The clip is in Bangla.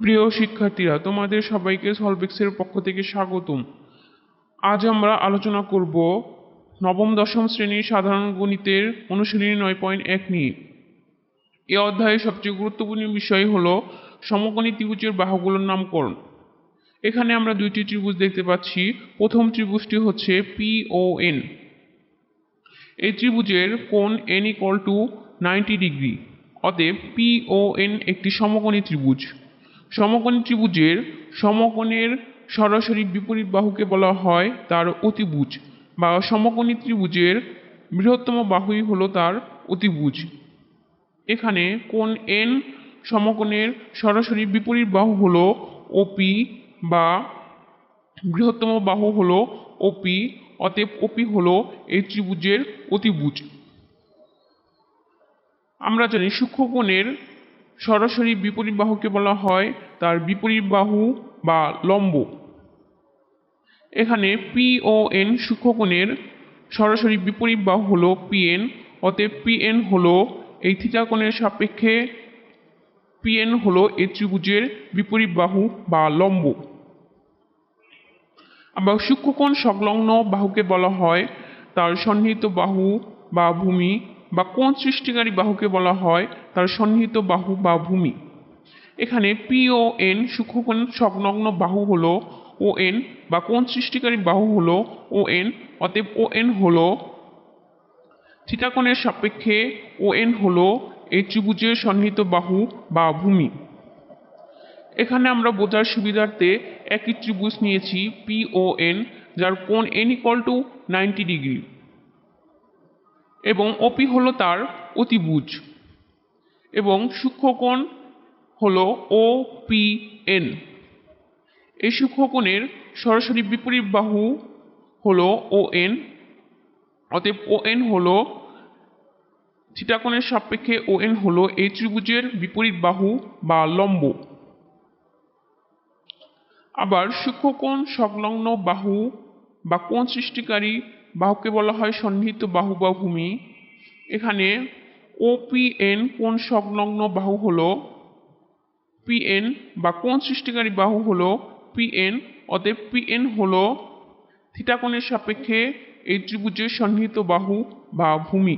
প্রিয় শিক্ষার্থীরা, তোমাদের সবাইকে সলভিক্সের পক্ষ থেকে স্বাগতম। আজ আমরা আলোচনা করব নবম, দশম শ্রেণির সাধারণ গণিতের অনুশীলনী নয় পয়েন্ট এক নিয়ে। এ অধ্যায়ে সবচেয়ে গুরুত্বপূর্ণ বিষয় হল সমকোণী ত্রিভুজের বাহুগুলোর নামকরণ। এখানে আমরা দুইটি ত্রিভুজ দেখতে পাচ্ছি। প্রথম ত্রিভুজটি হচ্ছে পি ও এন এই ত্রিভুজের কোণ N equal to ninety degree অতএব পি ও এন একটি সমকোণী ত্রিভুজ। সমকোণী ত্রিভুজের সমকোণের সরাসরি বিপরীত বাহুকে বলা হয় তার অতিভুজ বা সমকোণী ত্রিভুজের বৃহত্তম বাহুই হলো তার অতিভুজ। এখানে কোণ এন সমকোণের সরাসরি বিপরীত বাহু হলো ওপি বা বৃহত্তম বাহু হলো ওপি অতএব ওপি হলো এই ত্রিভুজের অতিভুজ। আমরা জানি সূক্ষ্মকোণের সরাসরি বিপরীত বাহুকে বলা হয় তার বিপরীত বাহু বা লম্ব। এখানে পি ও এন সূক্ষ্মকোণের সরাসরি বিপরীত বাহু হলো পিএন অতএব পিএন হলো এই থিটা কোণের সাপেক্ষে পিএন হলো এই ত্রিভুজের বিপরীত বাহু বা লম্ব। আবার সূক্ষ্মকোণ সংলগ্ন বাহুকে বলা হয় তার সন্নিহিত বাহু বা ভূমি বা কোন সৃষ্টিকারী বাহুকে বলা হয় তার সন্নিহিত বাহু বা ভূমি। এখানে পি ও এন সূক্ষ্মকোণ সংলগ্ন বাহু হল ও এন বা কোন সৃষ্টিকারী বাহু হল ও এন অতএব ও এন হলো থিটা কোণের সাপেক্ষে ও এন হলো এই ত্রিভুজের সন্নিহিত বাহু বা ভূমি। এখানে আমরা বোঝার সুবিধার্থে একই ত্রিভুজ নিয়েছি পি ও এন যার কোণ N equal to ninety degree এবং ওপি হলো তার অতিভুজ। এবং সূক্ষ্মকোণ হলো ও পি এন এই সূক্ষ্মকোণের সরাসরি বিপরীত বাহু হলো ও এন অতএব ও এন হলো থিটা কোণের সাপেক্ষে ও এন হলো এই ত্রিভুজের বিপরীত বাহু বা লম্ব। আবার সূক্ষ্মকোণ সংলগ্ন বাহু বা কোণ সৃষ্টিকারী বাহুকে বলা হয় সন্নিহিত বাহু বা ভূমি এখানে ওপিএন কোন সংলগ্ন বাহু হলো? পিএন বা কোন সৃষ্টিকারী বাহু হলো? পিএন অতএব পিএন হলো থিটা কোণের সাপেক্ষে এই ত্রিভুজের সন্নিহিত বাহু বা ভূমি।